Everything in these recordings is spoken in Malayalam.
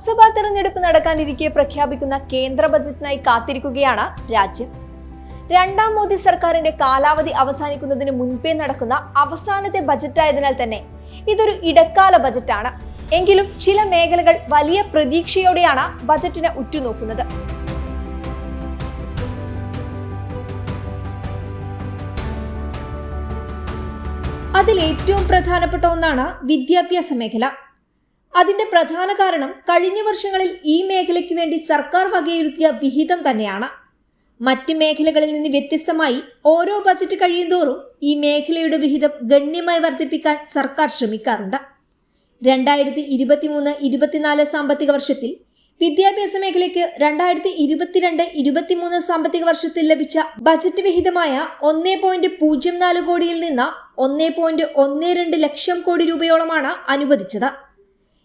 ലോക്സഭാ തെരഞ്ഞെടുപ്പ് നടക്കാനിരിക്കെ പ്രഖ്യാപിക്കുന്ന കേന്ദ്ര ബജറ്റിനായി കാത്തിരിക്കുകയാണ് രാജ്യം. രണ്ടാം മോദി സർക്കാരിന്റെ കാലാവധി അവസാനിക്കുന്നതിന് മുൻപേ നടക്കുന്ന അവസാനത്തെ ബജറ്റായതിനാൽ തന്നെ ഇതൊരു ഇടക്കാല ബജറ്റാണ്. എങ്കിലും ചില മേഖലകൾ വലിയ പ്രതീക്ഷയോടെയാണ് ബജറ്റിനെ ഉറ്റുനോക്കുന്നത്. അതിൽ ഏറ്റവും പ്രധാനപ്പെട്ട ഒന്നാണ് വിദ്യാഭ്യാസ മേഖല. അതിന്റെ പ്രധാന കാരണം കഴിഞ്ഞ വർഷങ്ങളിൽ ഈ മേഖലയ്ക്ക് വേണ്ടി സർക്കാർ വകയിരുത്തിയ വിഹിതം തന്നെയാണ്. മറ്റ് മേഖലകളിൽ നിന്ന് വ്യത്യസ്തമായി ഓരോ ബജറ്റ് കഴിയുന്തോറും ഈ മേഖലയുടെ വിഹിതം ഗണ്യമായി വർദ്ധിപ്പിക്കാൻ സർക്കാർ ശ്രമിക്കാറുണ്ട്. രണ്ടായിരത്തി ഇരുപത്തിമൂന്ന് ഇരുപത്തിനാല് സാമ്പത്തിക വർഷത്തിൽ വിദ്യാഭ്യാസ മേഖലയ്ക്ക് രണ്ടായിരത്തി ഇരുപത്തിരണ്ട് ഇരുപത്തിമൂന്ന് സാമ്പത്തിക വർഷത്തിൽ ലഭിച്ച ബജറ്റ് വിഹിതമായ ഒന്നേ പോയിന്റ് പൂജ്യം നാല് കോടിയിൽ നിന്ന് ഒന്നേ പോയിന്റ് ഒന്ന് രണ്ട് ലക്ഷം കോടി രൂപയോളമാണ് അനുവദിച്ചത്.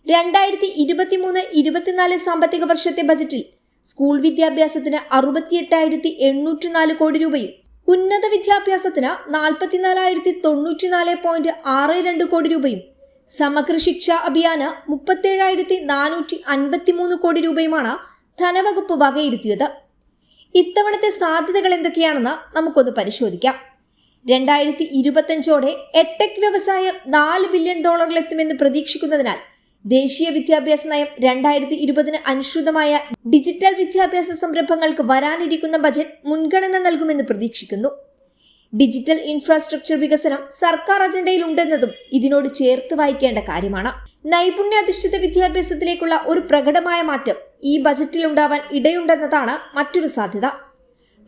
രണ്ടായിരത്തി ഇരുപത്തിമൂന്ന് ഇരുപത്തിനാല് സാമ്പത്തിക വർഷത്തെ ബജറ്റിൽ സ്കൂൾ വിദ്യാഭ്യാസത്തിന് അറുപത്തിയെട്ടായിരത്തി എണ്ണൂറ്റി നാല് കോടി രൂപയും ഉന്നത വിദ്യാഭ്യാസത്തിന് നാൽപ്പത്തിനാലായിരത്തി തൊണ്ണൂറ്റിനാല് പോയിന്റ് ആറ് രണ്ട് കോടി രൂപയും സമഗ്ര ശിക്ഷാ അഭിയാന് മുപ്പത്തേഴായിരത്തി നാനൂറ്റി അൻപത്തിമൂന്ന് കോടി രൂപയുമാണ് ധനവകുപ്പ് വകയിരുത്തിയത്. ഇത്തവണത്തെ സാധ്യതകൾ എന്തൊക്കെയാണെന്ന് നമുക്കൊന്ന് പരിശോധിക്കാം. രണ്ടായിരത്തി ഇരുപത്തഞ്ചോടെ എട്ടെക് വ്യവസായം നാല് ബില്യൺ ഡോളറിലെത്തുമെന്ന് പ്രതീക്ഷിക്കുന്നതിനാൽ ദേശീയ വിദ്യാഭ്യാസ നയം രണ്ടായിരത്തി ഇരുപതിന് അനുസൃതമായ ഡിജിറ്റൽ വിദ്യാഭ്യാസ സംരംഭങ്ങൾക്ക് വരാനിരിക്കുന്ന ബജറ്റ് മുൻഗണന നൽകുമെന്ന് പ്രതീക്ഷിക്കുന്നു. ഡിജിറ്റൽ ഇൻഫ്രാസ്ട്രക്ചർ വികസനം സർക്കാർ അജണ്ടയിൽ ഉണ്ടെന്നതും ഇതിനോട് ചേർത്ത് വായിക്കേണ്ട കാര്യമാണ്. നൈപുണ്യാധിഷ്ഠിത വിദ്യാഭ്യാസത്തിലേക്കുള്ള ഒരു പ്രകടമായ മാറ്റം ഈ ബജറ്റിൽ ഉണ്ടാവാൻ ഇടയുണ്ടെന്നതാണ് മറ്റൊരു സാധ്യത.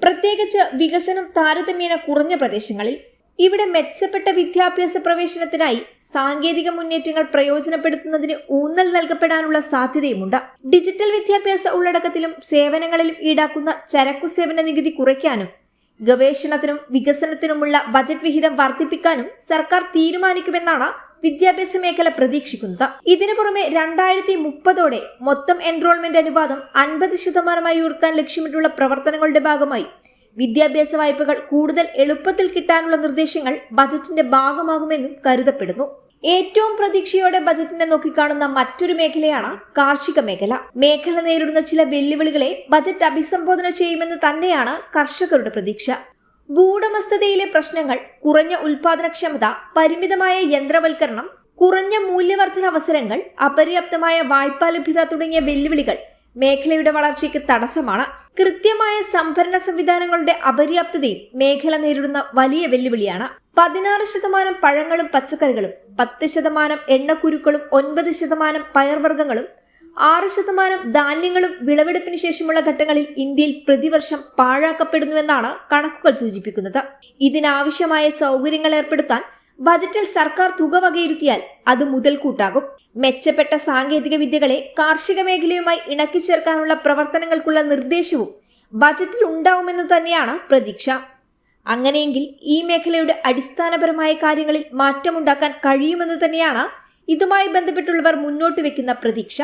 പ്രത്യേകിച്ച് വികസനം താരതമ്യേന കുറഞ്ഞ പ്രദേശങ്ങളിൽ ഇവിടെ മെച്ചപ്പെട്ട വിദ്യാഭ്യാസ പ്രവേശനത്തിനായി സാങ്കേതിക മുന്നേറ്റങ്ങൾ പ്രയോജനപ്പെടുത്തുന്നതിന് ഊന്നൽ നൽകപ്പെടാനുള്ള സാധ്യതയുമുണ്ട്. ഡിജിറ്റൽ വിദ്യാഭ്യാസ ഉള്ളടക്കത്തിലും സേവനങ്ങളിലും ഈടാക്കുന്ന ചരക്കു സേവന നികുതി കുറയ്ക്കാനും ഗവേഷണത്തിനും വികസനത്തിനുമുള്ള ബജറ്റ് വിഹിതം വർദ്ധിപ്പിക്കാനും സർക്കാർ തീരുമാനിക്കുമെന്നാണ് വിദ്യാഭ്യാസ മേഖല പ്രതീക്ഷിക്കുന്നത്. ഇതിനു പുറമെ രണ്ടായിരത്തി മുപ്പതോടെ മൊത്തം എൻറോൾമെന്റ് അനുപാതം അൻപത് ശതമാനമായി ഉയർത്താൻ ലക്ഷ്യമിട്ടുള്ള പ്രവർത്തനങ്ങളുടെ ഭാഗമായി വിദ്യാഭ്യാസ വായ്പകൾ കൂടുതൽ എളുപ്പത്തിൽ കിട്ടാനുള്ള നിർദ്ദേശങ്ങൾ ബജറ്റിന്റെ ഭാഗമാകുമെന്നും കരുതപ്പെടുന്നു. ഏറ്റവും പ്രതീക്ഷയോടെ ബജറ്റിനെ നോക്കിക്കാണുന്ന മറ്റൊരു മേഖലയാണ് കാർഷിക മേഖല. മേഖല നേരിടുന്ന ചില വെല്ലുവിളികളെ ബജറ്റ് അഭിസംബോധന ചെയ്യുമെന്ന് തന്നെയാണ് കർഷകരുടെ പ്രതീക്ഷ. ഭൂടമസ്ഥതയിലെ പ്രശ്നങ്ങൾ കുറഞ്ഞ ഉൽപാദനക്ഷമത പരിമിതമായ യന്ത്രവൽക്കരണം കുറഞ്ഞ മൂല്യവർദ്ധന അവസരങ്ങൾ അപര്യാപ്തമായ വായ്പാ ലഭ്യത തുടങ്ങിയ വെല്ലുവിളികൾ മേഖലയുടെ വളർച്ചയ്ക്ക് തടസ്സമാണ്. കൃത്യമായ സംഭരണ സംവിധാനങ്ങളുടെ അപര്യാപ്തതയും മേഖല നേരിടുന്ന വലിയ വെല്ലുവിളിയാണ്. പതിനാറ് ശതമാനം പഴങ്ങളും പച്ചക്കറികളും പത്ത് ശതമാനം എണ്ണക്കുരുക്കളും ഒൻപത് ശതമാനം പയർവർഗങ്ങളും ആറ് ശതമാനം ധാന്യങ്ങളും വിളവെടുപ്പിന് ശേഷമുള്ള ഘട്ടങ്ങളിൽ ഇന്ത്യയിൽ പ്രതിവർഷം പാഴാക്കപ്പെടുന്നുവെന്നാണ് കണക്കുകൾ സൂചിപ്പിക്കുന്നത്. ഇതിനാവശ്യമായ സൗകര്യങ്ങൾ ഏർപ്പെടുത്താൻ ബജറ്റിൽ സർക്കാർ തുക വകയിരുത്തിയാൽ അത് മുതൽക്കൂട്ടാകും. മെച്ചപ്പെട്ട സാങ്കേതിക വിദ്യകളെ കാർഷിക മേഖലയുമായി ഇണക്കി ചേർക്കാനുള്ള പ്രവർത്തനങ്ങൾക്കുള്ള നിർദ്ദേശവും ബജറ്റിൽ ഉണ്ടാവുമെന്ന് തന്നെയാണ് പ്രതീക്ഷ. അങ്ങനെയെങ്കിൽ ഈ മേഖലയുടെ അടിസ്ഥാനപരമായ കാര്യങ്ങളിൽ മാറ്റമുണ്ടാക്കാൻ കഴിയുമെന്ന് തന്നെയാണ് ഇതുമായി ബന്ധപ്പെട്ടുള്ളവർ മുന്നോട്ട് വെക്കുന്ന പ്രതീക്ഷ.